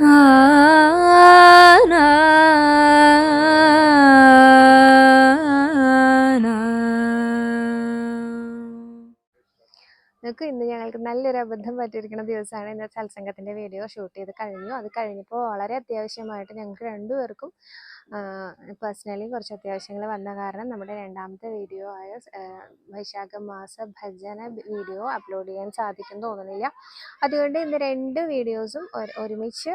啊。നിങ്ങൾക്ക് ഇന്ന് ഞങ്ങൾക്ക് നല്ലൊരു അബദ്ധം പറ്റിയിരിക്കുന്ന ദിവസമാണ് ഇന്ന് സത്സംഗത്തിന്റെ വീഡിയോ ഷൂട്ട് ചെയ്ത് കഴിഞ്ഞു. അത് കഴിഞ്ഞപ്പോൾ വളരെ അത്യാവശ്യമായിട്ട് ഞങ്ങൾക്ക് രണ്ടുപേർക്കും പേഴ്സണലി കുറച്ച് അത്യാവശ്യങ്ങൾ വന്ന കാരണം നമ്മുടെ രണ്ടാമത്തെ വീഡിയോ ആയ വൈശാഖ മാസ ഭജന വീഡിയോ അപ്ലോഡ് ചെയ്യാൻ സാധിക്കും തോന്നുന്നില്ല. അതുകൊണ്ട് ഇന്ന് രണ്ട് വീഡിയോസും ഒരുമിച്ച്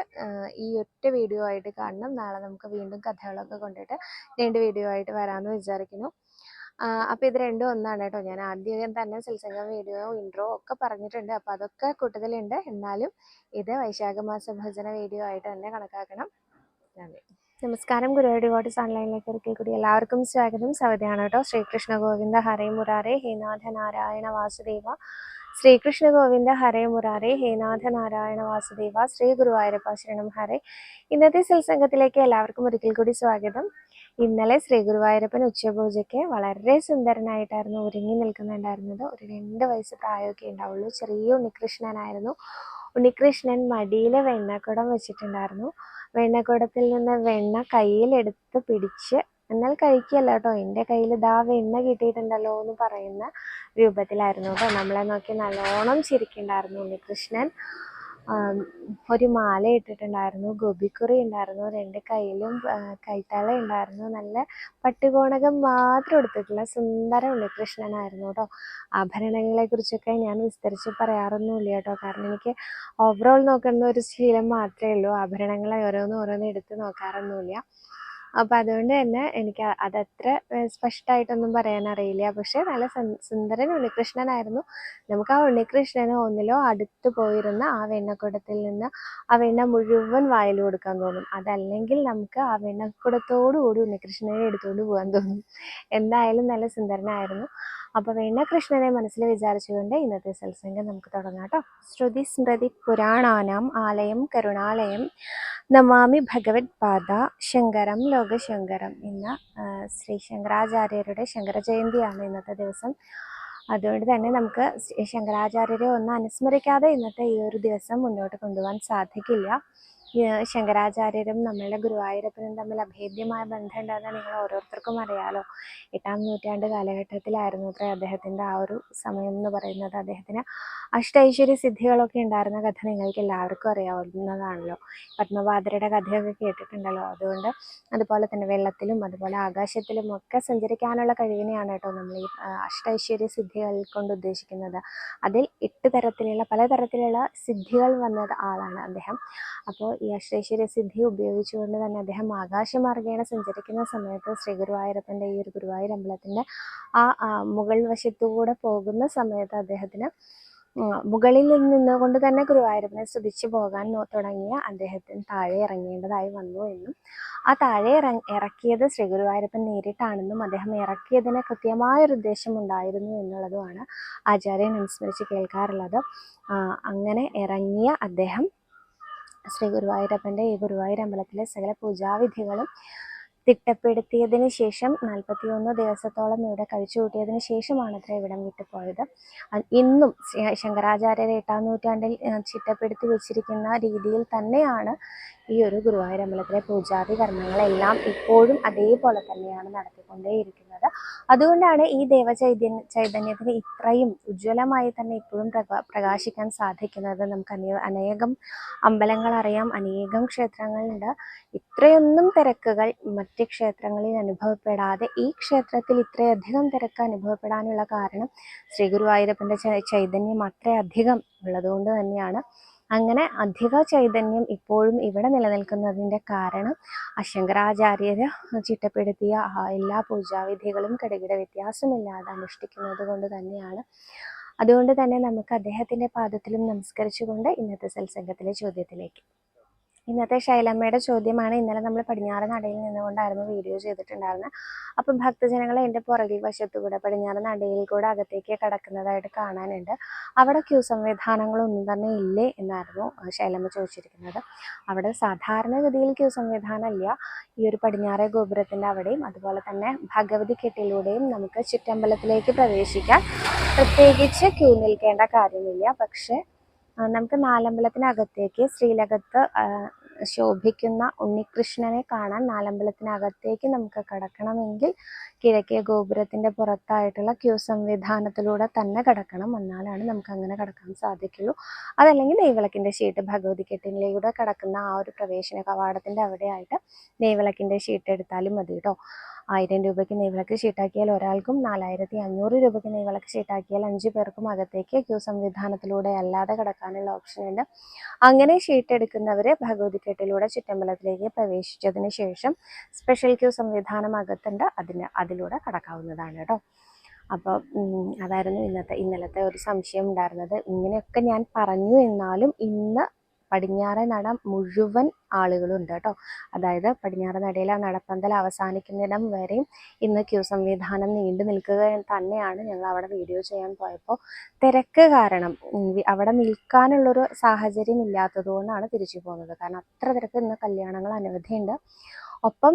ഈ ഒറ്റ വീഡിയോ ആയിട്ട് കാണണം. നാളെ നമുക്ക് വീണ്ടും കഥകളൊക്കെ കൊണ്ടിട്ട് രണ്ട് വീഡിയോ ആയിട്ട് വരാമെന്ന് വിചാരിക്കുന്നു. അപ്പോൾ ഇത് രണ്ടും ഒന്നാണ് കേട്ടോ. ഞാൻ ആദ്യം തന്നെ സത്സംഗം വീഡിയോ ഇൻട്രോ ഒക്കെ പറഞ്ഞിട്ടുണ്ട്. അപ്പോൾ അതൊക്കെ കൂട്ടത്തിലുണ്ട്. എന്നാലും ഇത് വൈശാഖ മാസ ഭജന വീഡിയോ ആയിട്ട് തന്നെ കണക്കാക്കണം. നന്ദി. നമസ്കാരം. ഗുരുവായൂർ ഡിവോട്ടീസ് ഓൺലൈനിലേക്ക് ഒരിക്കൽ കൂടി എല്ലാവർക്കും സ്വാഗതം. സവതിയാണ് കേട്ടോ. ശ്രീകൃഷ്ണ ഗോവിന്ദ ഹരേ ഹേനാഥ നാരായണ വാസുദേവ. ശ്രീകൃഷ്ണ ഗോവിന്ദ ഹരേ ഹേനാഥ നാരായണ വാസുദേവ. ശ്രീ ഗുരുവായൂരപ്പ ശരണം. ഹരേ. ഇന്നത്തെ സത്സംഗത്തിലേക്ക് എല്ലാവർക്കും ഒരിക്കൽ കൂടി സ്വാഗതം. ഇന്നലെ ശ്രീ ഗുരുവായൂരപ്പൻ ഉച്ചപൂജയ്ക്ക് വളരെ സുന്ദരനായിട്ടായിരുന്നു ഒരുങ്ങി നിൽക്കുന്നുണ്ടായിരുന്നത്. ഒരു രണ്ട് വയസ്സ് പ്രായമൊക്കെ ഉണ്ടാവുള്ളൂ. ചെറിയ ഉണ്ണികൃഷ്ണനായിരുന്നു. ഉണ്ണികൃഷ്ണൻ മടിയിൽ വെണ്ണക്കുടം വെച്ചിട്ടുണ്ടായിരുന്നു. വെണ്ണക്കുടത്തിൽ നിന്ന് വെണ്ണ കയ്യിലെടുത്ത് പിടിച്ച് എന്നാൽ കഴിക്കുകയല്ല കേട്ടോ എന്റെ കയ്യിൽ ഇതാ വെണ്ണ കിട്ടിയിട്ടുണ്ടല്ലോ എന്ന് പറയുന്ന രൂപത്തിലായിരുന്നു കേട്ടോ നമ്മളെ നോക്കി നല്ലോണം ചിരിക്കുന്നുണ്ടായിരുന്നു ഉണ്ണികൃഷ്ണൻ. ഒരു മാല ഇട്ടിട്ടുണ്ടായിരുന്നു ഗോപിക്കുറി ഉണ്ടായിരുന്നു രണ്ട് കയ്യിലും കൈത്താള ഉണ്ടായിരുന്നു നല്ല പട്ടുകോണകം മാത്രം എടുത്തിട്ടുള്ള സുന്ദര ഉണ്ണികൃഷ്ണനായിരുന്നു കേട്ടോ ആഭരണങ്ങളെ കുറിച്ചൊക്കെ ഞാൻ വിസ്തരിച്ച് പറയാറൊന്നുമില്ല കേട്ടോ കാരണം എനിക്ക് ഓവറോൾ നോക്കുന്ന ഒരു ശീലം മാത്രമേ ഉള്ളൂ. ആഭരണങ്ങളെ ഓരോന്ന് ഓരോന്ന് എടുത്ത് നോക്കാറൊന്നുമില്ല. അപ്പം അതുകൊണ്ട് തന്നെ എനിക്ക് അതത്ര സ്പഷ്ടമായിട്ടൊന്നും പറയാൻ അറിയില്ല പക്ഷെ നല്ല സുന്ദരൻ ഉണ്ണികൃഷ്ണനായിരുന്നു. നമുക്ക് ആ ഉണ്ണികൃഷ്ണന് ഒന്നിലോ അടുത്ത് പോയിരുന്ന ആ വെണ്ണക്കുടത്തിൽ നിന്ന് ആ വെണ്ണ മുഴുവൻ വായിൽ കൊടുക്കാൻ തോന്നും. അതല്ലെങ്കിൽ നമുക്ക് ആ വെണ്ണക്കുടത്തോടു കൂടി ഉണ്ണികൃഷ്ണനെ എടുത്തുകൊണ്ട് പോകാൻ തോന്നും. എന്തായാലും നല്ല സുന്ദരനായിരുന്നു. അപ്പോൾ വെണ്ണകൃഷ്ണനെ മനസ്സിൽ വിചാരിച്ചുകൊണ്ട് ഇന്നത്തെ സത്സംഗം നമുക്ക് തുടങ്ങാം കേട്ടോ. ശ്രുതി സ്മൃതി പുരാണാനാം ആലയം കരുണാലയം നമാമി ഭഗവത് പാദ ശങ്കരം ലോകശങ്കരം ഇന്ന് ശ്രീ ശങ്കരാചാര്യരുടെ ശങ്കര ജയന്തിയാണ് ഇന്നത്തെ ദിവസം. അതുകൊണ്ട് തന്നെ നമുക്ക് ശങ്കരാചാര്യരെ ഒന്ന് അനുസ്മരിക്കാതെ ഇന്നത്തെ ഈ ഒരു ദിവസം മുന്നോട്ട് കൊണ്ടുപോകാൻ സാധിക്കില്ല. ശങ്കരാചാര്യരും നമ്മളുടെ ഗുരുവായൂരപ്പനും തമ്മിൽ അഭേദ്യമായ ബന്ധമുണ്ടെന്ന് നിങ്ങൾ ഓരോരുത്തർക്കും അറിയാലോ. എട്ടാം നൂറ്റാണ്ട് കാലഘട്ടത്തിലായിരുന്നു അത്ര അദ്ദേഹത്തിന്റെ ആ ഒരു സമയം എന്ന് പറയുന്നത്. അദ്ദേഹത്തിന് അഷ്ടൈശ്വര്യ സിദ്ധികളൊക്കെ ഉണ്ടായിരുന്ന കഥ നിങ്ങൾക്ക് എല്ലാവർക്കും അറിയാവുന്നതാണല്ലോ. പത്മപാദരുടെ കഥയൊക്കെ കേട്ടിട്ടുണ്ടല്ലോ. അതുകൊണ്ട് അതുപോലെ തന്നെ വെള്ളത്തിലും അതുപോലെ ആകാശത്തിലും ഒക്കെ സഞ്ചരിക്കാനുള്ള കഴിവിനെയാണ് കേട്ടോ നമ്മൾ ഈ അഷ്ടൈശ്വര്യ സിദ്ധികൾ കൊണ്ട് ഉദ്ദേശിക്കുന്നത്. അതിൽ എട്ട് തരത്തിലുള്ള പലതരത്തിലുള്ള സിദ്ധികൾ വന്നത് ആളാണ് അദ്ദേഹം. അപ്പോൾ ഈ അഷ്ടൈശ്വര്യ സിദ്ധി ഉപയോഗിച്ചുകൊണ്ട് തന്നെ അദ്ദേഹം ആകാശമാർഗേണ സഞ്ചരിക്കുന്ന സമയത്ത് ശ്രീ ഗുരുവായൂരപ്പന്റെ ഈ ഒരു ഗുരുവായൂർ അമ്പലത്തിന്റെ ആ മുകൾ വശത്തുകൂടെ പോകുന്ന സമയത്ത് അദ്ദേഹത്തിന് മുകളിൽ നിന്നുകൊണ്ട് തന്നെ ഗുരുവായൂരപ്പനെ സ്തുതിച്ചു പോകാൻ തുടങ്ങിയ അദ്ദേഹത്തിന് താഴെ ഇറങ്ങേണ്ടതായി വന്നു എന്നും ആ താഴെ ഇറ- ഇറക്കിയത് ശ്രീ ഗുരുവായൂരപ്പൻ നേരിട്ടാണെന്നും അദ്ദേഹം ഇറക്കിയതിന് കൃത്യമായൊരു ഉദ്ദേശം ഉണ്ടായിരുന്നു എന്നുള്ളതുമാണ് ആചാര്യൻ അനുസ്മരിച്ച് കേൾക്കാറുള്ളത്. അങ്ങനെ ഇറങ്ങിയ അദ്ദേഹം ശ്രീ ഗുരുവായൂരപ്പന്റെ ഈ ഗുരുവായൂർ അമ്പലത്തിലെ സകല പൂജാവിധികളും തിട്ടപ്പെടുത്തിയതിന് ശേഷം നാൽപ്പത്തിയൊന്ന് ദിവസത്തോളം ഇവിടെ കഴിച്ചു കൂട്ടിയതിന് ശേഷമാണ് അത്ര ഇവിടം വിട്ടുപോയത്. ഇന്നും ശങ്കരാചാര്യരെ എട്ടാം നൂറ്റാണ്ടിൽ ചിട്ടപ്പെടുത്തി വെച്ചിരിക്കുന്ന രീതിയിൽ തന്നെയാണ് ഈ ഒരു ഗുരുവായൂർ അമ്പലത്തിലെ പൂജാതി കർമ്മങ്ങളെല്ലാം ഇപ്പോഴും അതേപോലെ തന്നെയാണ് നടത്തിക്കൊണ്ടേയിരിക്കുന്നത്. അതുകൊണ്ടാണ് ഈ ദേവചൈതന്യ ചൈതന്യത്തിന് ഇത്രയും ഉജ്ജ്വലമായി തന്നെ ഇപ്പോഴും പ്രകാ പ്രകാശിക്കാൻ സാധിക്കുന്നത്. നമുക്ക് അനേ അനേകം അമ്പലങ്ങൾ അറിയാം അനേകം ക്ഷേത്രങ്ങളുണ്ട്. ഇത്രയൊന്നും തിരക്കുകൾ മറ്റ് ക്ഷേത്രങ്ങളിൽ അനുഭവപ്പെടാതെ ഈ ക്ഷേത്രത്തിൽ ഇത്രയധികം തിരക്ക് അനുഭവപ്പെടാനുള്ള കാരണം ശ്രീ ഗുരുവായൂരപ്പന്റെ ചൈതന്യം അത്രയധികം ഉള്ളതുകൊണ്ട് തന്നെയാണ്. അങ്ങനെ അധിക ചൈതന്യം ഇപ്പോഴും ഇവിടെ നിലനിൽക്കുന്നതിന്റെ കാരണം അശങ്കരാചാര്യർ ചിട്ടപ്പെടുത്തിയ എല്ലാ പൂജാവിധികളും കിടകിട വ്യത്യാസമില്ലാതെ അനുഷ്ഠിക്കുന്നത് കൊണ്ട് തന്നെയാണ്. അതുകൊണ്ട് തന്നെ നമുക്ക് അദ്ദേഹത്തിന്റെ പാദത്തിലും നമസ്കരിച്ചുകൊണ്ട് ഇന്നത്തെ സത്സംഗത്തിലെ ചോദ്യത്തിലേക്ക് ഇന്നത്തെ ശൈലമ്മയുടെ ചോദ്യമാണ്. ഇന്നലെ നമ്മൾ പടിഞ്ഞാറ് നടയിൽ നിന്നുകൊണ്ടായിരുന്നു വീഡിയോ ചെയ്തിട്ടുണ്ടായിരുന്നത്. അപ്പം ഭക്തജനങ്ങൾ എന്റെ പുറകിൽ വശത്തുകൂടെ പടിഞ്ഞാറ് നടയിൽ കൂടെ അകത്തേക്ക് കടക്കുന്നതായിട്ട് കാണാനുണ്ട്. അവിടെ ക്യൂ സംവിധാനങ്ങളൊന്നും തന്നെ ഇല്ലേ എന്നായിരുന്നു ശൈലമ്മ ചോദിച്ചിരിക്കുന്നത്. അവിടെ സാധാരണഗതിയിൽ ക്യൂ സംവിധാനം ഇല്ല ഈ ഒരു പടിഞ്ഞാറേ ഗോപുരത്തിന്റെ അവിടെയും അതുപോലെ തന്നെ ഭഗവതി കെട്ടിലൂടെയും നമുക്ക് ചുറ്റമ്പലത്തിലേക്ക് പ്രവേശിക്കാൻ പ്രത്യേകിച്ച് ക്യൂ നിൽക്കേണ്ട കാര്യമില്ല. പക്ഷേ നമുക്ക് നാലമ്പലത്തിനകത്തേക്ക് ശ്രീലകത്ത് ശോഭിക്കുന്ന ഉണ്ണികൃഷ്ണനെ കാണാൻ നാലമ്പലത്തിനകത്തേക്ക് നമുക്ക് കടക്കണമെങ്കിൽ കിഴക്കേ ഗോപുരത്തിന്റെ പുറത്തായിട്ടുള്ള ക്യൂ സംവിധാനത്തിലൂടെ തന്നെ കടക്കണം. എന്നാലാണ് നമുക്ക് അങ്ങനെ കടക്കാൻ സാധിക്കുള്ളൂ. അതല്ലെങ്കിൽ നെയ്വിളക്കിന്റെ ഷീട്ട് ഭഗവതി കെട്ടിനിലൂടെ കടക്കുന്ന ആ ഒരു പ്രവേശന കവാടത്തിന്റെ അവിടെയായിട്ട് നെയ്വിളക്കിന്റെ ഷീട്ട് എടുത്താലും മതി കേട്ടോ ആയിരം രൂപയ്ക്ക് നെയ്വിളക്ക് ഷീട്ടാക്കിയാൽ ഒരാൾക്കും നാലായിരത്തി അഞ്ഞൂറ് രൂപയ്ക്ക് നെയ്വിളക്ക് ഷീട്ടാക്കിയാൽ അഞ്ച് പേർക്കും അകത്തേക്ക് ക്യൂ സംവിധാനത്തിലൂടെ അല്ലാതെ കടക്കാനുള്ള ഓപ്ഷൻ ഉണ്ട്. അങ്ങനെ ഷീട്ട് ഭഗവതിക്കെട്ടിലൂടെ ഭഗവതി കെട്ടിലൂടെ ചുറ്റമ്പലത്തിലേക്ക് പ്രവേശിച്ചതിന് ശേഷം സ്പെഷ്യൽ ക്യൂ സംവിധാനം അകത്തുണ്ട്. അതിന് അതിലൂടെ കടക്കാവുന്നതാണ് കേട്ടോ. അപ്പോൾ അതായിരുന്നു ഇന്നത്തെ ഇന്നലത്തെ ഒരു സംശയം ഉണ്ടായിരുന്നത്. ഇങ്ങനെയൊക്കെ ഞാൻ പറഞ്ഞു എന്നാലും ഇന്ന് പടിഞ്ഞാറേ നട മുഴുവൻ ആളുകളും ഉണ്ട് കേട്ടോ. അതായത് പടിഞ്ഞാറ് നടയിലെ നടപ്പന്തൽ അവസാനിക്കുന്നിടം വരെയും ഇന്ന് ക്യൂ സംവിധാനം നീണ്ടു നിൽക്കുക തന്നെയാണ് ഞങ്ങൾ അവിടെ വീഡിയോ ചെയ്യാൻ പോയപ്പോൾ തിരക്ക് കാരണം അവിടെ നിൽക്കാനുള്ളൊരു സാഹചര്യം ഇല്ലാത്തതുകൊണ്ടാണ് തിരിച്ചു പോകുന്നത്. കാരണം അത്ര തിരക്ക് ഇന്ന് കല്യാണങ്ങൾ അനവധിയുണ്ട് ഒപ്പം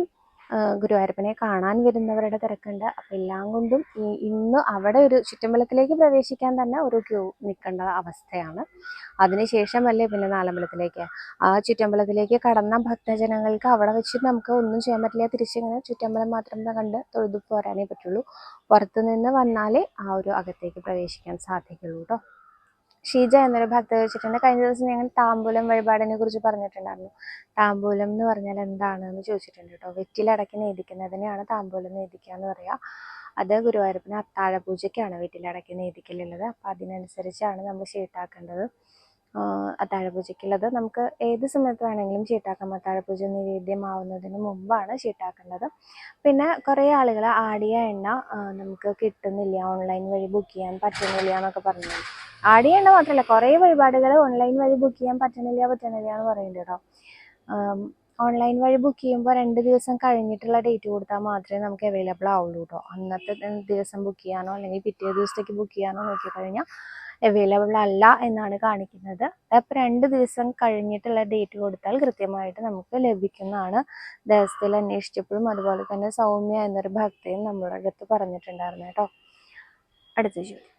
ഗുരുവായൂരപ്പനെ കാണാൻ വരുന്നവരുടെ തിരക്കുണ്ട്. അപ്പം എല്ലാം കൊണ്ടും ഇന്ന് അവിടെ ഒരു ചുറ്റമ്പലത്തിലേക്ക് പ്രവേശിക്കാൻ തന്നെ ഒരു ക്യൂ നിൽക്കേണ്ട അവസ്ഥയാണ്. അതിനുശേഷമല്ലേ പിന്നെ നാലമ്പലത്തിലേക്ക്? ആ ചുറ്റമ്പലത്തിലേക്ക് കടന്ന ഭക്തജനങ്ങൾക്ക് അവിടെ വെച്ച് നമുക്ക് ഒന്നും ചെയ്യാൻ പറ്റില്ല. തിരിച്ചിങ്ങനെ ചുറ്റമ്പലം മാത്രം കണ്ട് തൊഴുതു പോരാനേ പറ്റുള്ളൂ. പുറത്തുനിന്ന് വന്നാലേ ആ ഒരു അകത്തേക്ക് പ്രവേശിക്കാൻ സാധിക്കുള്ളൂ കേട്ടോ ഷീജ എന്നൊരു ഭക്ത ചോദിച്ചിട്ടുണ്ട് കഴിഞ്ഞ ദിവസം ഞങ്ങൾ താമ്പൂലം വഴിപാടിനെ കുറിച്ച് പറഞ്ഞിട്ടുണ്ടായിരുന്നു. താമ്പൂലം എന്ന് പറഞ്ഞാൽ എന്താണ് എന്ന് ചോദിച്ചിട്ടുണ്ട് കേട്ടോ. വെറ്റിലടക്കി നേദിക്കുന്നതിനെയാണ് താമ്പൂലം നേദിക്കുക എന്ന് പറയുക അത് ഗുരുവായൂരപ്പന് അത്താഴ പൂജയ്ക്കാണ് വീട്ടിലടക്കി നേദിക്കലുള്ളത് അപ്പൊ അതിനനുസരിച്ചാണ് നമ്മൾ ചീട്ടാക്കേണ്ടത് അത്താഴ പൂജയ്ക്കുള്ളത് നമുക്ക് ഏത് സമയത്ത് വേണമെങ്കിലും ചീട്ടാക്കാം അത്താഴ പൂജ നിവേദ്യമാവുന്നതിന് മുമ്പാണ് ചീട്ടാക്കേണ്ടത് പിന്നെ കുറേ ആളുകൾ ആടിയ എണ്ണ നമുക്ക് കിട്ടുന്നില്ല. ഓൺലൈൻ വഴി ബുക്ക് ചെയ്യാൻ പറ്റുന്നില്ല എന്നൊക്കെ പറഞ്ഞു ആടിയ എണ്ണ മാത്രമല്ല കുറേ വഴിപാടുകൾ ഓൺലൈൻ വഴി ബുക്ക് ചെയ്യാൻ പറ്റണില്ല പറ്റണില്ല എന്ന് പറയുന്നുണ്ട് കേട്ടോ ഓൺലൈൻ വഴി ബുക്ക് ചെയ്യുമ്പോൾ രണ്ട് ദിവസം കഴിഞ്ഞിട്ടുള്ള ഡേറ്റ് കൊടുത്താൽ മാത്രമേ നമുക്ക് അവൈലബിൾ ആവുള്ളൂ കേട്ടോ അന്നത്തെ ദിവസം ബുക്ക് ചെയ്യാനോ അല്ലെങ്കിൽ പിറ്റേ ദിവസത്തേക്ക് ബുക്ക് ചെയ്യാനോ നോക്കിക്കഴിഞ്ഞാൽ അവൈലബിൾ അല്ല എന്നാണ് കാണിക്കുന്നത്. അപ്പോൾ രണ്ട് ദിവസം കഴിഞ്ഞിട്ടുള്ള ഡേറ്റ് കൊടുത്താൽ കൃത്യമായിട്ട് നമുക്ക് ലഭിക്കുന്നതാണ് ദേവസ്ഥയിൽ അന്വേഷിച്ചപ്പോഴും അതുപോലെ തന്നെ സൗമ്യ എന്നൊരു ഭക്തയും നമ്മുടെ അടുത്ത് പറഞ്ഞിട്ടുണ്ടായിരുന്നു കേട്ടോ അടുത്ത ചോദ്യം.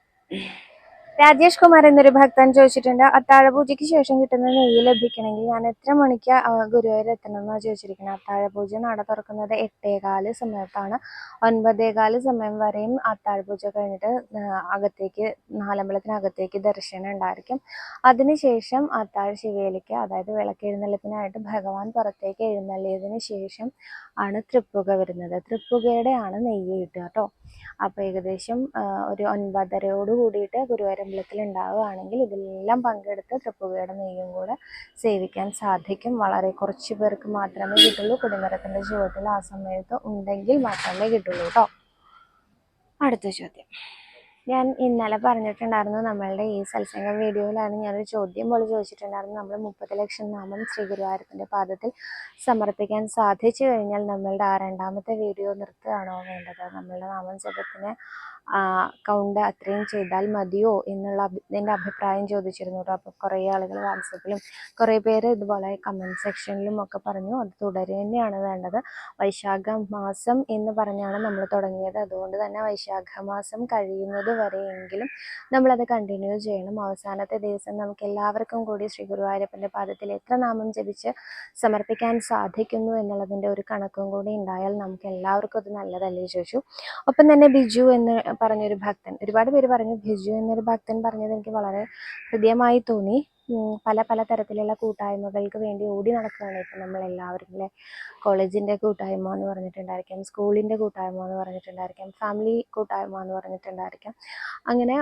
രാജേഷ് കുമാർ എന്നൊരു ഭക്തൻ ചോദിച്ചിട്ടുണ്ട് അത്താഴ പൂജയ്ക്ക് ശേഷം കിട്ടുന്ന നെയ്യ് ലഭിക്കണമെങ്കിൽ ഞാൻ എത്ര മണിക്ക് ഗുരുവായൂർ എത്തണം എന്നാണ് ചോദിച്ചിരിക്കുന്നത്. അത്താഴ പൂജ നട തുറക്കുന്നത് എട്ടേകാൽ സമയത്താണ്. ഒൻപതേകാൽ സമയം വരെയും അത്താഴ പൂജ കഴിഞ്ഞിട്ട് അകത്തേക്ക് നാലമ്പലത്തിനകത്തേക്ക് ദർശനം ഉണ്ടായിരിക്കും. അതിനുശേഷം അത്താഴ ശിവേലിക്ക് അതായത് വിളക്കെഴുന്നള്ളിപ്പിനായിട്ട് ഭഗവാൻ പുറത്തേക്ക് എഴുന്നള്ളിയതിന് ശേഷം ആണ് തൃപ്പുക വരുന്നത്. തൃപ്പുകയുടെ ആണ് നെയ്യ് കിട്ടുക കേട്ടോ. അപ്പോൾ ഏകദേശം ഒരു ഒൻപതരയോട് കൂടിയിട്ട് ഗുരുവായൂരമ്പലത്തിൽ ഉണ്ടാവുകയാണെങ്കിൽ ഇതിലെല്ലാം പങ്കെടുത്ത് തൃപ്പുകയുടെ നെയ്യും കൂടെ സേവിക്കാൻ സാധിക്കും. വളരെ കുറച്ച് പേർക്ക് മാത്രമേ കിട്ടുള്ളൂ. കുടിമരത്തിന്റെ ചുവട്ടിൽ ആ സമയത്ത് ഉണ്ടെങ്കിൽ മാത്രമേ കിട്ടുള്ളൂ കേട്ടോ അടുത്ത ചോദ്യം. ഞാൻ ഇന്നലെ പറഞ്ഞിട്ടുണ്ടായിരുന്നു നമ്മളുടെ ഈ സത്സംഗം വീഡിയോയിലാണ് ഞാനൊരു ചോദ്യം പോലെ ചോദിച്ചിട്ടുണ്ടായിരുന്നു. നമ്മൾ മുപ്പത് ലക്ഷം നാമം ശ്രീ പാദത്തിൽ സമർപ്പിക്കാൻ സാധിച്ചു കഴിഞ്ഞാൽ നമ്മളുടെ ആ രണ്ടാമത്തെ വീഡിയോ നിർത്തുകയാണോ വേണ്ടത്? നമ്മളുടെ നാമം ജപത്തിന് കൗണ്ട് അത്രയും ചെയ്താൽ മതിയോ എന്നുള്ള എന്റെ അഭിപ്രായം ചോദിച്ചിരുന്നു അപ്പോൾ കുറേ ആളുകൾ വാട്സപ്പിലും കുറേ പേര് ഇതുപോലെ കമന്റ് സെക്ഷനിലും ഒക്കെ പറഞ്ഞു. അത് തുടരുക തന്നെയാണ് വേണ്ടത്. വൈശാഖ മാസം എന്ന് പറഞ്ഞാണ് നമ്മൾ തുടങ്ങിയത്. അതുകൊണ്ട് തന്നെ വൈശാഖ മാസം കഴിയുന്നത് വരെയെങ്കിലും നമ്മളത് കണ്ടിന്യൂ ചെയ്യണം. അവസാനത്തെ ദിവസം നമുക്ക് എല്ലാവർക്കും കൂടി ശ്രീ ഗുരുവായൂരപ്പന്റെ പാദത്തിൽ എത്ര നാമം ജപിച്ച് സമർപ്പിക്കാൻ സാധിക്കുന്നു എന്നുള്ളതിന്റെ ഒരു കണക്കും കൂടി ഉണ്ടായാൽ നമുക്ക് എല്ലാവർക്കും അത് നല്ലതല്ലേ ചോദിച്ചു ഒപ്പം തന്നെ ബിജു എന്ന് പറഞ്ഞൊരു ഭക്തൻ. ഒരുപാട് പേര് പറഞ്ഞു ബിജു എന്നൊരു ഭക്തൻ പറഞ്ഞത് എനിക്ക് വളരെ ഹൃദ്യമായി തോന്നി. പല പല തരത്തിലുള്ള കൂട്ടായ്മകൾക്ക് വേണ്ടി ഓടി നടക്കുകയാണ് ഇപ്പം നമ്മൾ എല്ലാവരും അല്ലേ? കോളേജിന്റെ കൂട്ടായ്മ എന്ന് പറഞ്ഞിട്ടുണ്ടായിരിക്കാം സ്കൂളിന്റെ കൂട്ടായ്മ എന്ന് പറഞ്ഞിട്ടുണ്ടായിരിക്കാം ഫാമിലി കൂട്ടായ്മ എന്ന് പറഞ്ഞിട്ടുണ്ടായിരിക്കാം. അങ്ങനെ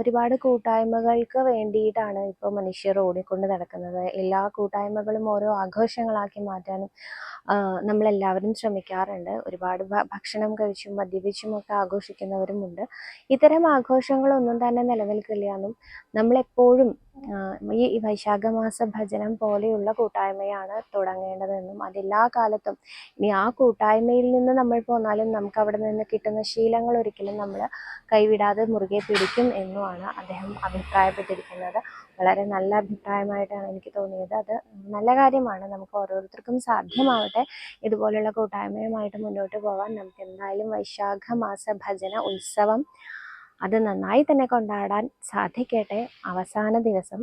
ഒരുപാട് കൂട്ടായ്മകൾക്ക് വേണ്ടിയിട്ടാണ് ഇപ്പോൾ മനുഷ്യർ ഓടിക്കൊണ്ട് നടക്കുന്നത്. എല്ലാ കൂട്ടായ്മകളും ഓരോ ആഘോഷങ്ങളാക്കി മാറ്റാനും നമ്മളെല്ലാവരും ശ്രമിക്കാറുണ്ട്. ഒരുപാട് ഭക്ഷണം കഴിച്ചും മദ്യപിച്ചും ഒക്കെ ആഘോഷിക്കുന്നവരുമുണ്ട്. ഇത്തരം ആഘോഷങ്ങളൊന്നും തന്നെ നിലനിൽക്കില്ല എന്നും നമ്മളെപ്പോഴും ഈ വൈശാഖ മാസ ഭജനം പോലെയുള്ള കൂട്ടായ്മയാണ് തുടങ്ങേണ്ടതെന്നും അതെല്ലാ കാലത്തും. ഇനി ആ കൂട്ടായ്മയിൽ നിന്ന് നമ്മൾ പോന്നാലും നമുക്ക് അവിടെ നിന്ന് കിട്ടുന്ന ശീലങ്ങൾ ഒരിക്കലും നമ്മൾ കൈവിടാതെ മുറുകെ പിടിക്കും എന്നുമാണ് അദ്ദേഹം അഭിപ്രായപ്പെട്ടിരിക്കുന്നത്. വളരെ നല്ല അഭിപ്രായമായിട്ടാണ് എനിക്ക് തോന്നിയത്. അത് നല്ല കാര്യമാണ്. നമുക്ക് ഓരോരുത്തർക്കും സാധ്യമാവട്ടെ. ഇതുപോലെയുള്ള കൂട്ടായ്മയുമായിട്ട് മുന്നോട്ട് പോകാൻ നമുക്ക് എന്തായാലും വൈശാഖ മാസ ഭജന ഉത്സവം അത് നന്നായി തന്നെ കൊണ്ടാടാൻ സാധിക്കട്ടെ. അവസാന ദിവസം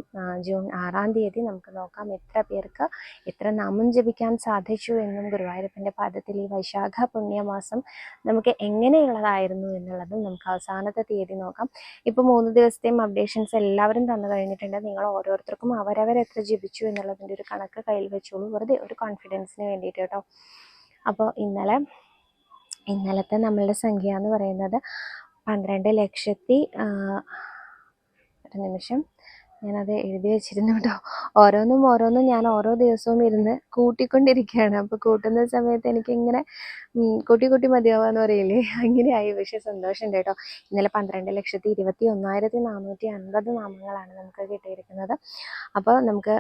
ജൂൺ ആറാം തീയതി നമുക്ക് നോക്കാം എത്ര പേർക്ക് എത്ര നാമം ജപിക്കാൻ സാധിച്ചു എന്നും ഗുരുവായൂരപ്പന്റെ പാദത്തിൽ ഈ വൈശാഖ പുണ്യമാസം നമുക്ക് എങ്ങനെയുള്ളതായിരുന്നു എന്നുള്ളതും നമുക്ക് അവസാനത്തെ തീയതി നോക്കാം. ഇപ്പോൾ മൂന്ന് ദിവസത്തെയും അപ്ഡേഷൻസ് എല്ലാവരും തന്നു കഴിഞ്ഞിട്ടുണ്ട്. നിങ്ങൾ ഓരോരുത്തർക്കും അവരവരെത്ര ജപിച്ചു എന്നുള്ളതിന്റെ ഒരു കണക്ക് കയ്യിൽ വെച്ചോളൂ. വെറുതെ ഒരു കോൺഫിഡൻസിന് വേണ്ടിയിട്ട് കേട്ടോ. അപ്പോൾ ഇന്നലെ ഇന്നലത്തെ നമ്മളുടെ സംഖ്യ എന്ന് പറയുന്നത് പന്ത്രണ്ട് ലക്ഷത്തി ഒരു നിമിഷം. ഞാനത് എഴുതി വെച്ചിരുന്നു കേട്ടോ ഓരോന്നും ഓരോന്നും ഞാൻ ഓരോ ദിവസവും ഇരുന്ന് കൂട്ടിക്കൊണ്ടിരിക്കുകയാണ്. അപ്പോൾ കൂട്ടുന്ന സമയത്ത് എനിക്കിങ്ങനെ കൂട്ടി കൂട്ടി മതിയാവാന്ന് പറയില്ലേ? അങ്ങനെയായി. പക്ഷേ സന്തോഷമുണ്ട് കേട്ടോ ഇന്നലെ പന്ത്രണ്ട് ലക്ഷത്തി ഇരുപത്തി ഒന്നായിരത്തി നാനൂറ്റി അൻപത് നാമങ്ങളാണ് നമുക്ക് കിട്ടിയിരിക്കുന്നത്. അപ്പോൾ നമുക്ക്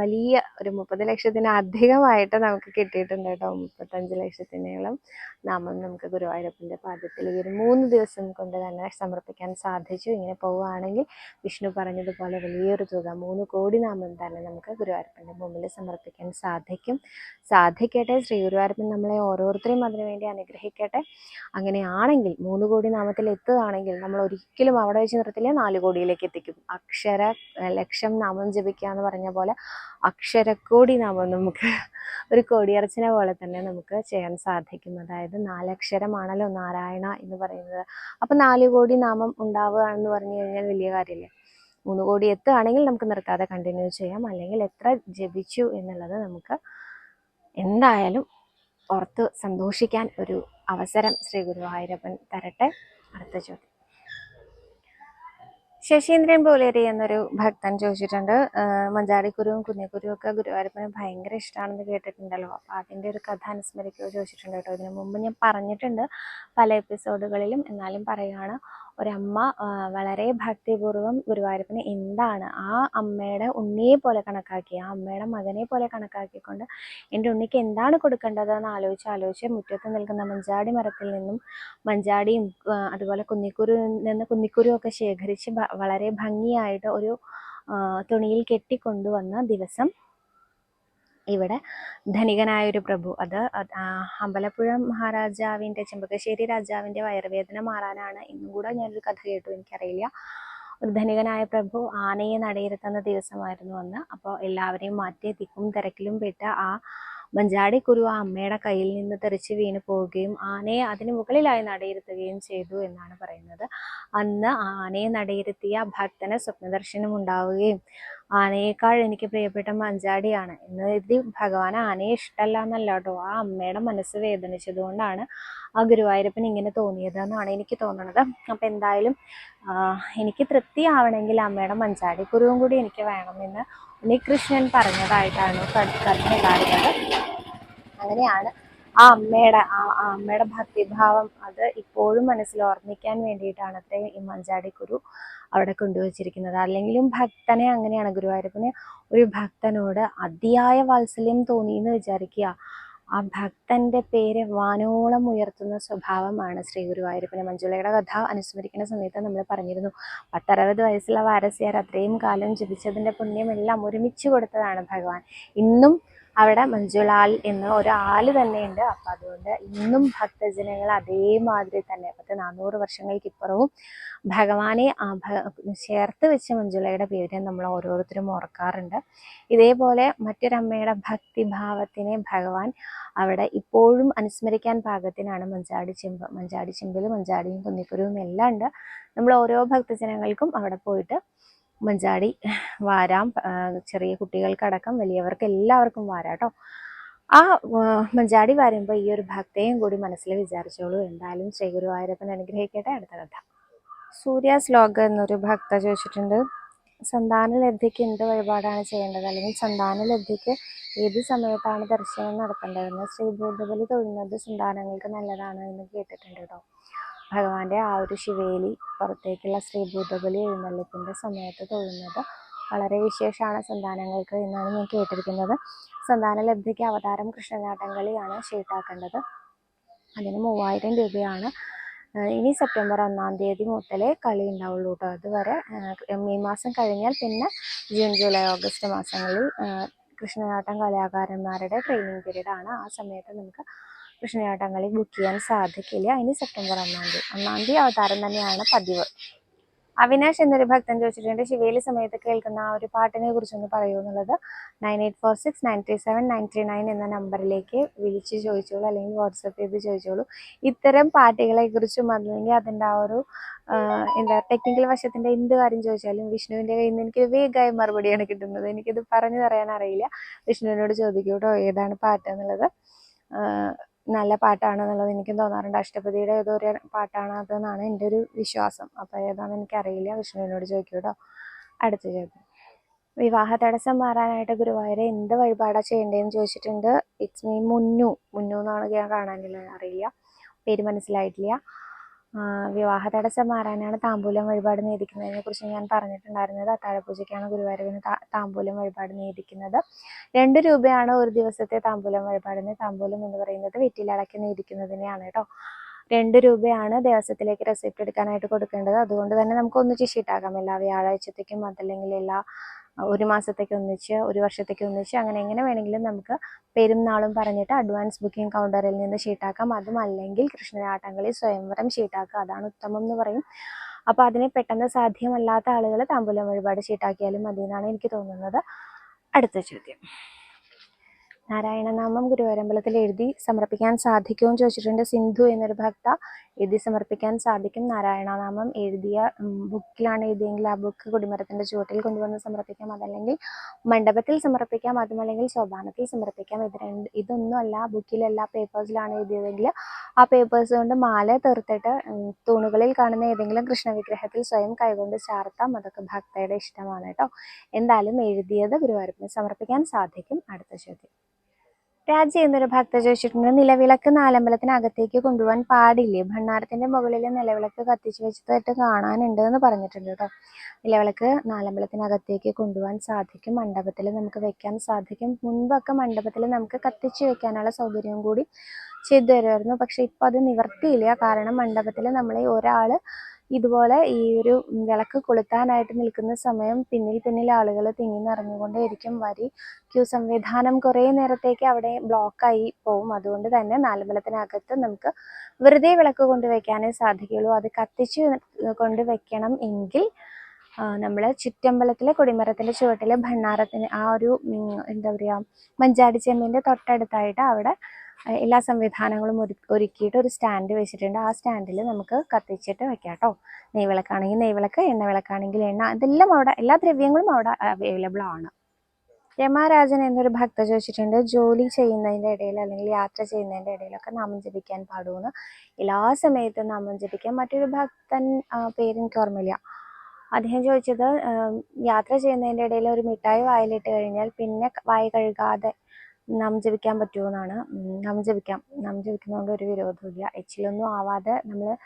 വലിയ ഒരു മുപ്പത് ലക്ഷത്തിന് അധികമായിട്ട് നമുക്ക് കിട്ടിയിട്ടുണ്ട് കേട്ടോ മുപ്പത്തഞ്ച് ലക്ഷത്തിനോളം നാമം നമുക്ക് ഗുരുവായൂരപ്പന്റെ പാദത്തിൽ ഈ ഒരു മൂന്ന് ദിവസം കൊണ്ട് തന്നെ സമർപ്പിക്കാൻ സാധിച്ചു. ഇങ്ങനെ പോവുകയാണെങ്കിൽ വിഷ്ണു പറഞ്ഞതുപോലെ വലിയൊരു തുക മൂന്ന് കോടി നാമം തന്നെ നമുക്ക് ഗുരുവായൂരപ്പന്റെ മുമ്പിൽ സമർപ്പിക്കാൻ സാധിക്കും. സാധിക്കട്ടെ ശ്രീ ഗുരുവായൂരപ്പൻ നമ്മളെ ഓരോരുത്തരെയും അതിനുവേണ്ടി അനുഗ്രഹിക്കട്ടെ. അങ്ങനെയാണെങ്കിൽ മൂന്ന് കോടി നാമത്തിൽ എത്തുകയാണെങ്കിൽ നമ്മൾ ഒരിക്കലും അവിടെ വെച്ച് നിർത്തില്ല നാല് കോടിയിലേക്ക് എത്തിക്കും. അക്ഷര ലക്ഷം നാമം ജപിക്കുക എന്ന് പറഞ്ഞ പോലെ അക്ഷരക്കോടി നാമം നമുക്ക് ഒരു കോടിയർച്ചന പോലെ തന്നെ നമുക്ക് ചെയ്യാൻ സാധിക്കും. അതായത് നാലക്ഷരമാണല്ലോ നാരായണ എന്ന് പറയുന്നത്. അപ്പം നാല് കോടി നാമം ഉണ്ടാവുക എന്ന് പറഞ്ഞു കഴിഞ്ഞാൽ വലിയ കാര്യമല്ലേ? മൂന്ന് കോടി എത്തുകയാണെങ്കിൽ നമുക്ക് നിർത്താതെ കണ്ടിന്യൂ ചെയ്യാം. അല്ലെങ്കിൽ എത്ര ജപിച്ചു എന്നുള്ളത് നമുക്ക് എന്തായാലും ഓർത്ത് സന്തോഷിക്കാൻ ഒരു അവസരം ശ്രീ ഗുരുവായൂരപ്പൻ തരട്ടെ. അടുത്ത ചോദ്യം. ശശീന്ദ്രൻ പോലേരി എന്നൊരു ഭക്തൻ ചോദിച്ചിട്ടുണ്ട്. മഞ്ചാടിക്കുരുവും കുഞ്ഞിക്കുരുവും ഒക്കെ ഗുരുവായൂരപ്പന് ഭയങ്കര ഇഷ്ടമാണെന്ന് കേട്ടിട്ടുണ്ടല്ലോ. അപ്പോൾ അതിന്റെ ഒരു കഥ അനുസ്മരിക്കുകയോ ചോദിച്ചിട്ടുണ്ട് കേട്ടോ. ഇതിനു മുമ്പ് ഞാൻ പറഞ്ഞിട്ടുണ്ട് പല എപ്പിസോഡുകളിലും എന്നാലും പറയുകയാണ് ഒരമ്മ വളരെ ഭക്തിപൂർവം ഗുരുവായൂരപ്പന് എന്താണ് ആ അമ്മയുടെ ഉണ്ണിയെ പോലെ കണക്കാക്കി ആ അമ്മയുടെ മകനെ പോലെ കണക്കാക്കിക്കൊണ്ട് എന്റെ ഉണ്ണിക്ക് എന്താണ് കൊടുക്കേണ്ടതെന്ന് ആലോചിച്ച് ആലോചിച്ച് മുറ്റത്ത് നിൽക്കുന്ന മഞ്ചാടി മരത്തിൽ നിന്നും മഞ്ചാടിയും അതുപോലെ കുന്നിക്കുരു നിന്ന് കുന്നിക്കുരു ഒക്കെ ശേഖരിച്ച് വളരെ ഭംഗിയായിട്ട് ഒരു തുണിയിൽ കെട്ടിക്കൊണ്ടുവന്ന ദിവസം ഇവിടെ ധനികനായ ഒരു പ്രഭു. അത് അമ്പലപ്പുഴ മഹാരാജാവിന്റെ ചെമ്പകശ്ശേരി രാജാവിന്റെ വയറുവേദന മാറാനാണ് ഇന്നും കൂടെ ഞാനൊരു കഥ കേട്ടു. എനിക്കറിയില്ല. ഒരു ധനികനായ പ്രഭു ആനയെ നടയിരുത്തുന്ന ദിവസമായിരുന്നു അന്ന്. അപ്പോൾ എല്ലാവരെയും മാറ്റി തിക്കും തിരക്കിലും പെട്ട ആ മഞ്ചാടി കുരു ആ അമ്മയുടെ കയ്യിൽ നിന്ന് തെറിച്ച് വീണു പോവുകയും ആനയെ അതിന് മുകളിലായി നടയിരുത്തുകയും ചെയ്തു എന്നാണ് പറയുന്നത്. അന്ന് ആനയെ നടയിരുത്തിയ ഭക്തന് സ്വപ്നദർശനം ഉണ്ടാവുകയും ആനയേക്കാൾ എനിക്ക് പ്രിയപ്പെട്ട മഞ്ചാടിയാണ്. എന്ന് കരുതി ഭഗവാൻ ആനയെ ഇഷ്ടമല്ല എന്നല്ല കേട്ടോ. ആ അമ്മയുടെ മനസ്സ് വേദനിച്ചതുകൊണ്ടാണ് ആ ഗുരുവായൂരപ്പൻ ഇങ്ങനെ തോന്നിയത് എന്നാണ് എനിക്ക് തോന്നുന്നത് അപ്പം എന്തായാലും എനിക്ക് തൃപ്തിയാവണമെങ്കിൽ അമ്മയുടെ മഞ്ചാടി കുരുവും കൂടി എനിക്ക് വേണമെന്ന് ഉണ്ണികൃഷ്ണൻ പറഞ്ഞതായിട്ടാണ് കഥ കാണുന്നത്. അങ്ങനെയാണ് ആ അമ്മയുടെ ആ ആ അമ്മയുടെ ഭക്തിഭാവം അത് ഇപ്പോഴും മനസ്സിൽ ഓർമ്മിക്കാൻ വേണ്ടിയിട്ടാണ് അത്രയും ഈ മഞ്ചാടി ഗുരു അവിടെ കൊണ്ടുവച്ചിരിക്കുന്നത്. അല്ലെങ്കിലും ഭക്തനെ അങ്ങനെയാണ് ഗുരുവായൂരപ്പന് ഒരു ഭക്തനോട് അതിയായ വാത്സല്യം തോന്നിയെന്ന് വിചാരിക്കുക. ആ ഭക്തന്റെ പേര് വാനോളം ഉയർത്തുന്ന സ്വഭാവമാണ് ശ്രീ ഗുരുവായൂരപ്പന് മഞ്ജുളയുടെ കഥ അനുസ്മരിക്കുന്ന സമയത്ത് നമ്മൾ പറഞ്ഞിരുന്നു പത്തറുപത് വയസ്സുള്ള വാരസ്യാർ അത്രയും കാലം ജപിച്ചതിന്റെ പുണ്യമെല്ലാം ഒരുമിച്ച് കൊടുത്തതാണ് ഭഗവാൻ. ഇന്നും അവിടെ മഞ്ജുളാൽ എന്ന ഒരു ആൽ തന്നെയുണ്ട്. അപ്പം അതുകൊണ്ട് ഇന്നും ഭക്തജനങ്ങൾ അതേമാതിരി തന്നെ. പത്ത് നാനൂറ് വർഷങ്ങൾക്കിപ്പുറവും ഭഗവാനെ ആ ഭ- ചേർത്ത് വെച്ച മഞ്ജുളയുടെ പേര് നമ്മൾ ഓരോരുത്തരും ഓർക്കാറുണ്ട്. ഇതേപോലെ മറ്റൊരമ്മയുടെ ഭക്തിഭാവത്തിനെ ഭഗവാൻ അവിടെ ഇപ്പോഴും അനുസ്മരിക്കാൻ പാകത്തിനാണ് മഞ്ചാടി ചെമ്പ് മഞ്ചാടി ചെമ്പിൽ മഞ്ചാടിയും കുന്നിക്കുരുവും എല്ലാം ഉണ്ട്. നമ്മൾ ഓരോ ഭക്തജനങ്ങൾക്കും അവിടെ പോയിട്ട് മഞ്ചാടി വാരാം. ചെറിയ കുട്ടികൾക്കടക്കം വലിയവർക്ക് എല്ലാവർക്കും വാരാട്ടോ ആ, മഞ്ചാടി വരുമ്പോൾ ഈ ഒരു ഭക്തയും കൂടി മനസ്സിൽ വിചാരിച്ചോളൂ. എന്തായാലും ശ്രീ ഗുരുവായൂരപ്പൻ അനുഗ്രഹിക്കട്ടെ. അടുത്ത കഥ. സൂര്യ ശ്ലോക എന്നൊരു ഭക്ത ചോദിച്ചിട്ടുണ്ട്. സന്താന ലബ്ധിക്ക് എന്ത് വഴിപാടാണ് ചെയ്യേണ്ടത്? അല്ലെങ്കിൽ സന്താന ലബ്ധിക്ക് ഏത് സമയത്താണ് ദർശനം നടത്തേണ്ടതെന്ന്? ശ്രീ ഭൂതബലി തൊഴുന്നത് സന്താനങ്ങൾക്ക് നല്ലതാണ് എന്ന് കേട്ടിട്ടുണ്ട് കേട്ടോ ഭഗവാന്റെ ആ ഒരു ശിവേലി പുറത്തേക്കുള്ള ശ്രീ ഭൂതബലി എഴുന്നള്ളിപ്പിന്റെ സമയത്ത് തൊഴുന്നത് വളരെ വിശേഷമാണ് സന്താനങ്ങൾക്ക് എന്നാണ് ഞാൻ കേട്ടിരിക്കുന്നത്. സന്താന ലബ്ധിക്ക് അവതാരം കൃഷ്ണനാട്ടം കളിയാണ് ഷീട്ടാക്കേണ്ടത് അതിന് മൂവായിരം രൂപയാണ്. ഇനി സെപ്റ്റംബർ ഒന്നാം തീയതി മുതലേ കളി ഉണ്ടാവുള്ളൂ കേട്ടോ അതുവരെ മെയ് മാസം കഴിഞ്ഞാൽ പിന്നെ ജൂൺ ജൂലൈ ഓഗസ്റ്റ് മാസങ്ങളിൽ കൃഷ്ണനാട്ടം കലാകാരന്മാരുടെ ട്രെയിനിങ് പീരീഡ് ആണ്. ആ സമയത്ത് നമുക്ക് കൃഷ്ണയാട്ടങ്ങളി ബുക്ക് ചെയ്യാൻ സാധിക്കില്ല. അതിന് സെപ്റ്റംബർ ഒന്നാം തീയതി. ഒന്നാം തീയതി അവതാരം തന്നെയാണ് പതിവ്. അവിനാഷ് എന്നൊരു ഭക്തൻ ചോദിച്ചിട്ടുണ്ട് ശിവേലി സമയത്ത് കേൾക്കുന്ന ആ ഒരു പാട്ടിനെ കുറിച്ചൊന്ന് പറയൂ എന്നുള്ളത്. Nine eight four six nine three seven nine three nine എന്ന നമ്പറിലേക്ക് വിളിച്ച് ചോദിച്ചോളൂ അല്ലെങ്കിൽ വാട്സപ്പ് ചെയ്ത് ചോദിച്ചോളൂ. ഇത്തരം പാട്ടുകളെ കുറിച്ചും അല്ലെങ്കിൽ അതിന്റെ ആ ഒരു എന്താ ടെക്നിക്കൽ വശത്തിന്റെ എന്ത് കാര്യം ചോദിച്ചാലും വിഷ്ണുവിന്റെ കയ്യിൽ നിന്ന് എനിക്ക് വേഗമായ മറുപടിയാണ് കിട്ടുന്നത്. എനിക്കിത് പറഞ്ഞു തരാൻ അറിയില്ല. വിഷ്ണുവിനോട് ചോദിക്കൂട്ടോ ഏതാണ് പാട്ട് എന്നുള്ളത്. നല്ല പാട്ടാണെന്നുള്ളത് എനിക്കും തോന്നാറുണ്ട്. അഷ്ടപതിയുടെ ഏതോ ഒരു പാട്ടാണ് അതെന്നാണ് എന്റെ ഒരു വിശ്വാസം. അപ്പോൾ ഏതാണെന്ന് എനിക്കറിയില്ല. വിഷ്ണുവിനോട് ചോദിക്കൂ കേട്ടോ അടുത്ത ചോദ്യം. വിവാഹ തടസ്സം മാറാനായിട്ട് ഗുരുവായൂരെ എന്ത് വഴിപാടാണ് ചെയ്യേണ്ടതെന്ന് ചോദിച്ചിട്ടുണ്ട്. It's me മുന്നു. മുന്നു എന്നാണ് ഞാൻ കാണാനില്ല. അറിയില്ല. പേര് മനസ്സിലായിട്ടില്ല. വിവാഹ തടസ്സം മാറാനാണ് താമ്പൂലം വഴിപാട് നേദിക്കുന്നതിനെ കുറിച്ച് ഞാൻ പറഞ്ഞിട്ടുണ്ടായിരുന്നത്. അത്താഴപൂജയ്ക്കാണ് ഗുരുവായൂരിന് താമ്പൂലം വഴിപാട് നേദിക്കുന്നത് രണ്ട് രൂപയാണ് ഒരു ദിവസത്തെ താമ്പൂലം വഴിപാടിന്. താമ്പൂലം എന്ന് പറയുന്നത് വെറ്റിലടക്കി നേദിക്കുന്നതിനെയാണ് കേട്ടോ രണ്ട് രൂപയാണ് ദേവസ്വത്തിലേക്ക് റെസിപ്റ്റ് എടുക്കാനായിട്ട് കൊടുക്കേണ്ടത്. അതുകൊണ്ട് തന്നെ നമുക്ക് ഒന്നിച്ച് ഷീട്ടാക്കാം എല്ലാ വ്യാഴാഴ്ചത്തേക്കും അതല്ലെങ്കിൽ എല്ലാ ഒരു മാസത്തേക്ക് ഒന്നിച്ച് ഒരു വർഷത്തേക്ക് ഒന്നിച്ച് അങ്ങനെ എങ്ങനെ വേണമെങ്കിലും നമുക്ക് പെരുന്നാളും നാളും പറഞ്ഞിട്ട് അഡ്വാൻസ് ബുക്കിംഗ് കൗണ്ടറിൽ നിന്ന് ഷീട്ടാക്കാം. അതും അല്ലെങ്കിൽ കൃഷ്ണരാട്ടങ്ങളിൽ സ്വയംവരം ഷീട്ടാക്കുക. അതാണ് ഉത്തമം എന്ന് പറയും. അപ്പോൾ അതിന് പെട്ടെന്ന് സാധ്യമല്ലാത്ത ആളുകൾ താമ്പൂലം വഴിപാട് ഷീട്ടാക്കിയാലും മതി എന്നാണ് എനിക്ക് തോന്നുന്നത്. അടുത്ത ചോദ്യം. നാരായണനാമം ഗുരുവായൂരമ്പലത്തിൽ എഴുതി സമർപ്പിക്കാൻ സാധിക്കുമെന്ന് ചോദിച്ചിട്ടുണ്ട് സിന്ധു എന്നൊരു ഭക്ത. എഴുതി സമർപ്പിക്കാൻ സാധിക്കും. നാരായണനാമം എഴുതിയ ബുക്കിലാണ് എഴുതിയെങ്കിൽ ആ ബുക്ക് കൊടിമരത്തിന്റെ ചുവട്ടിൽ കൊണ്ടുവന്ന് സമർപ്പിക്കാം. അതല്ലെങ്കിൽ മണ്ഡപത്തിൽ സമർപ്പിക്കാം. അതുമല്ലെങ്കിൽ സോപാനത്തിൽ സമർപ്പിക്കാം. ഇത് രണ്ട് ഇതൊന്നും അല്ല. ബുക്കിലല്ല പേപ്പേഴ്സിലാണ് എഴുതിയതെങ്കിൽ ആ പേപ്പേഴ്സ് കൊണ്ട് മാല തീർത്തിട്ട് തൂണുകളിൽ കാണുന്ന ഏതെങ്കിലും കൃഷ്ണവിഗ്രഹത്തിൽ സ്വയം കൈകൊണ്ട് ചാർത്താം. അതൊക്കെ ഭക്തയുടെ ഇഷ്ടമാണ് കേട്ടോ. എന്തായാലും എഴുതിയത് ഗുരുവായൂരപ്പന് സമർപ്പിക്കാൻ സാധിക്കും. അടുത്ത ചോദ്യം. രാജി എന്നൊരു ഭക്ത ചോദിച്ചിട്ടുണ്ട് നിലവിളക്ക് നാലമ്പലത്തിനകത്തേക്ക് കൊണ്ടുപോകാൻ പാടില്ലേ? ഭണ്ണാരത്തിന്റെ മുകളിൽ നിലവിളക്ക് കത്തിച്ചു വെച്ചതായിട്ട് കാണാനുണ്ട് എന്ന് പറഞ്ഞിട്ടുണ്ട് കേട്ടോ. നിലവിളക്ക് നാലമ്പലത്തിനകത്തേക്ക് കൊണ്ടുപോകാൻ സാധിക്കും. മണ്ഡപത്തിൽ നമുക്ക് വെക്കാൻ സാധിക്കും. മുൻപൊക്കെ മണ്ഡപത്തിൽ നമുക്ക് കത്തിച്ചു വെക്കാനുള്ള സൗകര്യം കൂടി ചെയ്തു തരുമായിരുന്നു. പക്ഷെ ഇപ്പം അത് നിവർത്തിയില്ല. കാരണം മണ്ഡപത്തിൽ നമ്മളെ ഒരാൾ ഇതുപോലെ ഈ ഒരു വിളക്ക് കൊളുത്താനായിട്ട് നിൽക്കുന്ന സമയം പിന്നിൽ പിന്നിൽ ആളുകൾ തിങ്ങി നിറഞ്ഞുകൊണ്ടേയിരിക്കും. വരി ക്യൂ സംവിധാനം കുറേ നേരത്തേക്ക് അവിടെ ബ്ലോക്കായി പോവും. അതുകൊണ്ട് തന്നെ നാലമ്പലത്തിനകത്ത് നമുക്ക് വെറുതെ വിളക്ക് കൊണ്ടുവയ്ക്കാനേ സാധിക്കുകയുള്ളൂ. അത് കത്തിച്ച് കൊണ്ട് എങ്കിൽ നമ്മൾ ചുറ്റമ്പലത്തിലെ കൊടിമരത്തിന്റെ ചുവട്ടിലെ ഭണ്ണാരത്തിന് ആ ഒരു എന്താ പറയുക മഞ്ചാടി ചെമ്മീന്റെ തൊട്ടടുത്തായിട്ട് അവിടെ എല്ലാ സംവിധാനങ്ങളും ഒരു ഒരുക്കിയിട്ട് ഒരു സ്റ്റാൻഡ് വെച്ചിട്ടുണ്ട്. ആ സ്റ്റാൻഡിൽ നമുക്ക് കത്തിച്ചിട്ട് വെക്കാം കേട്ടോ നെയ്വിളക്കാണെങ്കിൽ നെയ്വിളക്ക് എണ്ണ വിളക്കാണെങ്കിൽ എണ്ണ. ഇതെല്ലാം അവിടെ എല്ലാ ദ്രവ്യങ്ങളും അവിടെ അവൈലബിൾ ആണ്. രമാരാജൻ എന്നൊരു ഭക്ത ചോദിച്ചിട്ടുണ്ട് ജോലി ചെയ്യുന്നതിന്റെ ഇടയിൽ അല്ലെങ്കിൽ യാത്ര ചെയ്യുന്നതിന്റെ ഇടയിലൊക്കെ നാമം ജപിക്കാൻ പാടുമെന്ന് എല്ലാ സമയത്തും നാമം ജപിക്കാൻ മറ്റൊരു ഭക്തൻ പേരെനിക്ക് ഓർമ്മയില്ല. അദ്ദേഹം ചോദിച്ചത് യാത്ര ചെയ്യുന്നതിന്റെ ഇടയിൽ ഒരു മിഠായി വായിലിട്ട് കഴിഞ്ഞാൽ പിന്നെ വായ കഴുകാതെ നാമം ജപിക്കാൻ പറ്റുമെന്നാണ് നാം ജപിക്കാം. നാം ജപിക്കുന്നതുകൊണ്ട് ഒരു വിരോധമില്ല എച്ചിലൊന്നും ആവാതെ നമ്മൾ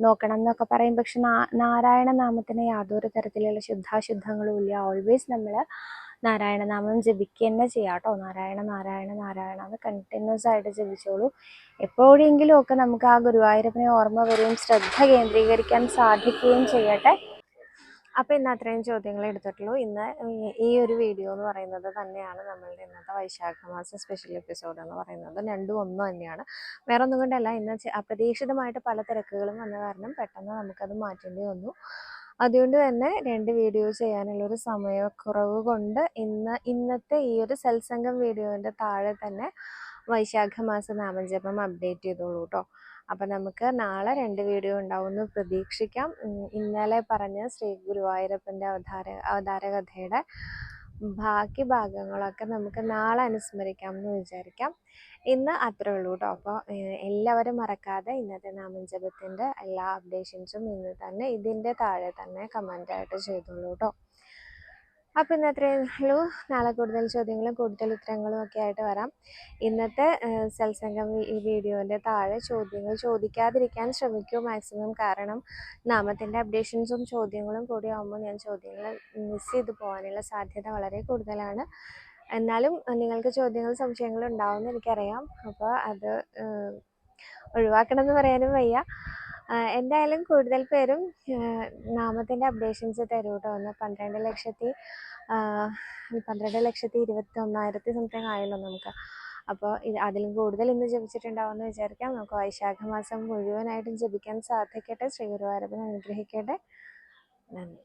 നോക്കണം എന്നൊക്കെ പറയും. പക്ഷെ നാരായണ നാമത്തിന് യാതൊരു തരത്തിലുള്ള ശുദ്ധാശുദ്ധങ്ങളും ഇല്ല. ഓൾവേസ് നമ്മൾ നാരായണ നാമം ജപിക്കുക തന്നെ ചെയ്യാം കേട്ടോ. നാരായണ നാരായണ നാരായണ എന്ന് കണ്ടിന്യൂസ് ആയിട്ട് ജപിച്ചോളൂ. എപ്പോഴെങ്കിലും ഒക്കെ നമുക്ക് ആ ഗുരുവായൂരപ്പനെ ഓർമ്മ വരികയും ശ്രദ്ധ കേന്ദ്രീകരിക്കാൻ സാധിക്കുകയും ചെയ്യട്ടെ. അപ്പോൾ ഇന്ന് അത്രയും ചോദ്യങ്ങൾ എടുത്തിട്ടുള്ളൂ. ഇന്ന് ഈ- ഒരു വീഡിയോ എന്ന് പറയുന്നത് തന്നെയാണ് നമ്മളുടെ ഇന്നത്തെ വൈശാഖ മാസം സ്പെഷ്യൽ എപ്പിസോഡ് എന്ന് പറയുന്നത്. രണ്ടും ഒന്നും തന്നെയാണ്. വേറെ ഒന്നും കൊണ്ടല്ല ഇന്ന് അപ്രതീക്ഷിതമായിട്ട് പല തിരക്കുകളും വന്ന കാരണം പെട്ടെന്ന് നമുക്കത് മാറ്റേണ്ടി വന്നു. അതുകൊണ്ട് തന്നെ രണ്ട് വീഡിയോ ചെയ്യാനുള്ള ഒരു സമയക്കുറവ് കൊണ്ട് ഇന്ന് ഇന്നത്തെ ഈ ഒരു സത്സംഗം വീഡിയോന്റെ താഴെ തന്നെ വൈശാഖ മാസ നാമജപം അപ്ഡേറ്റ് ചെയ്തോളൂ കേട്ടോ അപ്പം നമുക്ക് നാളെ രണ്ട് വീഡിയോ ഉണ്ടാവുമെന്ന് പ്രതീക്ഷിക്കാം. ഇന്നലെ പറഞ്ഞ ശ്രീ ഗുരുവായൂരപ്പന്റെ അവതാര അവതാരകഥയുടെ ബാക്കി ഭാഗങ്ങളൊക്കെ നമുക്ക് നാളെ അനുസ്മരിക്കാം എന്ന് വിചാരിക്കാം. ഇന്ന് അത്രേ ഉള്ളൂ കേട്ടോ അപ്പോൾ എല്ലാവരും മറക്കാതെ ഇന്നത്തെ നാമജപത്തിന്റെ എല്ലാ അപ്ഡേഷൻസും ഇന്ന് തന്നെ ഇതിന്റെ താഴെ തന്നെ കമന്റായിട്ട് ചെയ്തോളൂ കേട്ടോ അപ്പോൾ ഇന്ന് അത്രയേ. ഉള്ളൂ നാളെ കൂടുതൽ ചോദ്യങ്ങളും കൂടുതൽ ഉത്തരങ്ങളും ഒക്കെ ആയിട്ട് വരാം. ഇന്നത്തെ ഈ വീഡിയോന്റെ താഴെ ചോദ്യങ്ങൾ ചോദിക്കാതിരിക്കാൻ ശ്രമിക്കൂ മാക്സിമം. കാരണം നാമത്തിന്റെ അപ്ഡേഷൻസും ചോദ്യങ്ങളും കൂടി ആകുമ്പോൾ ഞാൻ ചോദ്യങ്ങൾ മിസ് ചെയ്ത് പോകാനുള്ള സാധ്യത വളരെ കൂടുതലാണ്. എന്നാലും നിങ്ങൾക്ക് ചോദ്യങ്ങൾ സംശയങ്ങൾ ഉണ്ടാവുമെന്ന് എനിക്കറിയാം. അപ്പോൾ അത് ഒഴിവാക്കണമെന്ന് പറയാനും വയ്യ. എന്തായാലും കൂടുതൽ പേരും നാമത്തിന്റെ അപ്ഡേഷൻസ് തരൂ കേട്ടോ ഒന്ന് പന്ത്രണ്ട് ലക്ഷത്തി പന്ത്രണ്ട് ലക്ഷത്തി ഇരുപത്തി ഒന്നായിരത്തി സംതിങ് ആയല്ലോ നമുക്ക്. അപ്പോൾ ഇത് അതിലും കൂടുതൽ ഇന്ന് ജപിച്ചിട്ടുണ്ടാവുമെന്ന് വിചാരിക്കാം. നമുക്ക് വൈശാഖ മാസം മുഴുവനായിട്ടും ജപിക്കാൻ സാധിക്കട്ടെ. ശ്രീ ഗുരുവായൂരപ്പൻ അനുഗ്രഹിക്കട്ടെ. നന്ദി.